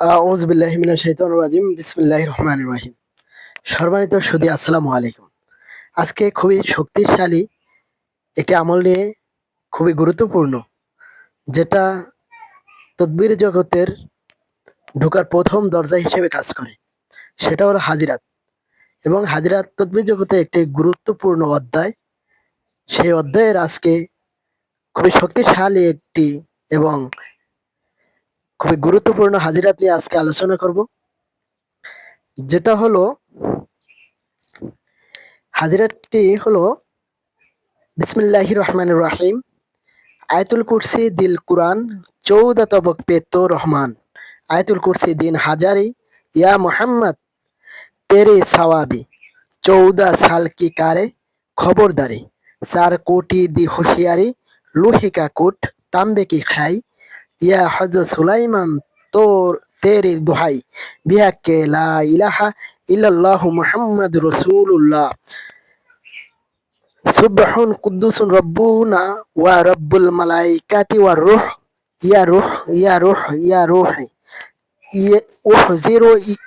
রাজিম, বিসমিল্লাহির রহমানির রহিম। সম্মানিত সুদী, আসসালামু আলাইকুম। আজকে খুবই শক্তিশালী একটি আমল নিয়ে খুবই গুরুত্বপূর্ণ, যেটা তদবির জগতের ঢোকার প্রথম দরজা হিসেবে কাজ করে। সেটা হলো হাজিরাত। এবং হাজিরাত তদবির জগতে একটি গুরুত্বপূর্ণ অধ্যায়। সেই অধ্যায়ের আজকে খুবই শক্তিশালী একটি এবং খুবই গুরুত্বপূর্ণ হাজিরাত নিয়ে আজকে আলোচনা করব। যেটা হলো, হাজিরাতটি হলো বিসমিল্লাহির রহমানির রহিম, আয়াতুল কুরসি দিল কুরআন চৌদা তবক পেতো রহমান, আয়াতুল কুরসি দিন হাজারি, ইয়া মোহাম্মদ, তেরে সওয়াবি চৌদা সাল কি কারে, খবরদারি, চার কোটি দি হুঁশিয়ারি, লুহিকা কুট, তাম্বে কি খাই يا حضرة سليمان طور تيري الضحي بهك لا إله إلا الله محمد رسول الله. سبح قدوس ربنا ورب الملائكة والروح. يا روح يا روح يا روحي. أحزر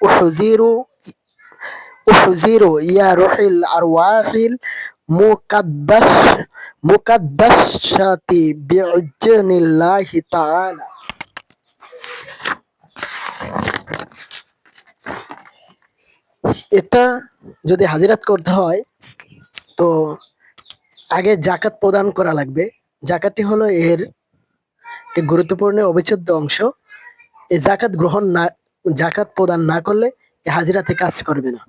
أحزر উহজিরু ইয়া রুহিল আরওয়াহিল মুকাদ্দাস মুকাদ্দাসাতি বিইজনিল্লাহি তাআলা এটা যদি হাজিরাত করতে হয়, তো আগে জাকাত প্রদান করা লাগবে। জাকাতটি হলো এর একটি গুরুত্বপূর্ণ অবিচ্ছেদ্য অংশ। এই জাকাত গ্রহণ না জাকাত প্রদান না করলে এ হাজিরাতে কাজ করবে না।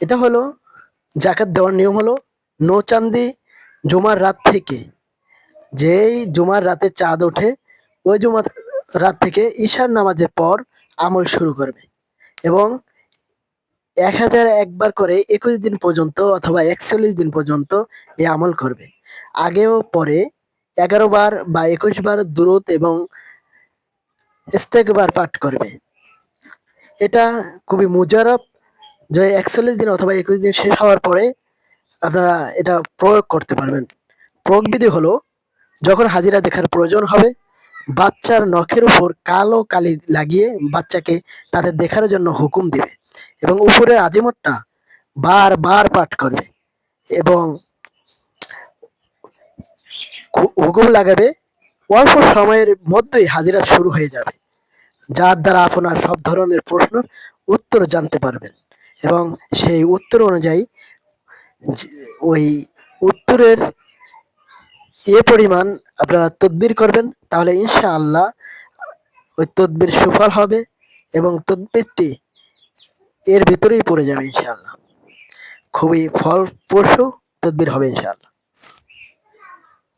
এটা হলো জাকাত দেওয়ার নিয়ম হলো নো চান্দি জুমার রাত থেকে যেই জুমার রাতে চাঁদ ওঠে, ওই জুমার রাত থেকে ঈশার নামাজের পর আমল শুরু করবে। এবং এক হাজার একবার করে একুশ দিন পর্যন্ত অথবা একচল্লিশ দিন পর্যন্ত এ আমল করবে। আগেও পরে এগারো বার বা একুশ বার দূরত এবং ইস্তেকবার পাঠ করবে। এটা খুবই মুজারব যে একচল্লিশ দিন অথবা একুশ দিন শেষ হওয়ার পরে আপনারা এটা প্রয়োগ করতে পারবেন। প্রয়োগ বিধি হলো, যখন হাজিরা দেখার প্রয়োজন হবে, বাচ্চার নখের উপর কালো কালি লাগিয়ে বাচ্চাকে তাদের দেখার জন্য হুকুম দিবে এবং উপরের আজিমতটা বারবার পাঠ করবে এবং হুকুম লাগাবে, অল্প সময়ের মধ্যেই হাজিরা শুরু হয়ে যাবে, যার দ্বারা আপনার সব ধরনের প্রশ্ন উত্তর জানতে পারবেন। এবং সেই উত্তর অনুযায়ী ওই উত্তরের এ পরিমাণ আপনারা তদবির করবেন, তাহলে ইনশাআল্লাহ ওই তদবির সুফল হবে এবং তদবিরটি এর ভিতরেই পড়ে যাবে ইনশাআল্লাহ। খুবই ফলপ্রসূ তদবির হবে ইনশাআল্লাহ।